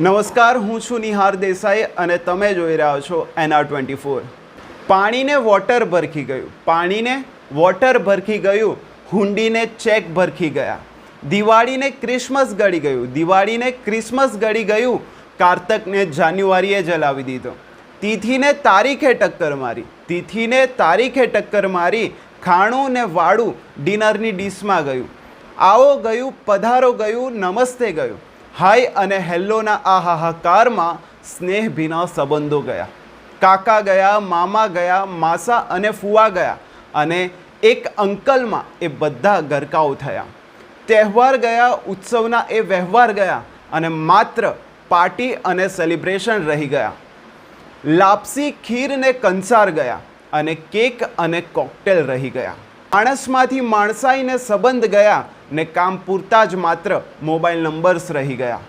નમસ્કાર, હું છું નિહાર દેસાઈ અને તમે જોઈ રહ્યા છો એનઆર ટ્વેન્ટી ફોર. પાણીને વોટર ભરખી ગયું. પાણીને વોટર ભરખી ગયું, હુંડીને ચેક ભરખી ગયા. દિવાળીને ક્રિસમસ ગળી ગયું. દિવાળીને ક્રિસમસ ગળી ગયું, કારતકને જાન્યુઆરીએ જલાવી દીધો. તિથિને તારીખે ટક્કર મારી. તિથિને તારીખે ટક્કર મારી, ખાણું ને વાળું ડિનરની ડીશમાં ગયું. આવો ગયું, પધારો ગયું, નમસ્તે ગયું. હાય અને હેલ્લોના આ હાહાકારમાં સ્નેહભીના સંબંધો ગયા. કાકા ગયા, મામા ગયા, માસા અને ફુવા ગયા અને એક અંકલમાં એ બધા ગરકાવ થયા. તહેવાર ગયા, ઉત્સવના એ વ્યવહાર ગયા અને માત્ર પાર્ટી અને સેલિબ્રેશન રહી ગયા. લાપસી ખીર ને કંસાર ગયા અને કેક અને કોકટેલ રહી ગયા. માણસમાંથી માણસાઈને સંબંધ ગયા ને કામ પૂરતા જ માત્ર મોબાઈલ નંબર્સ રહી ગયા.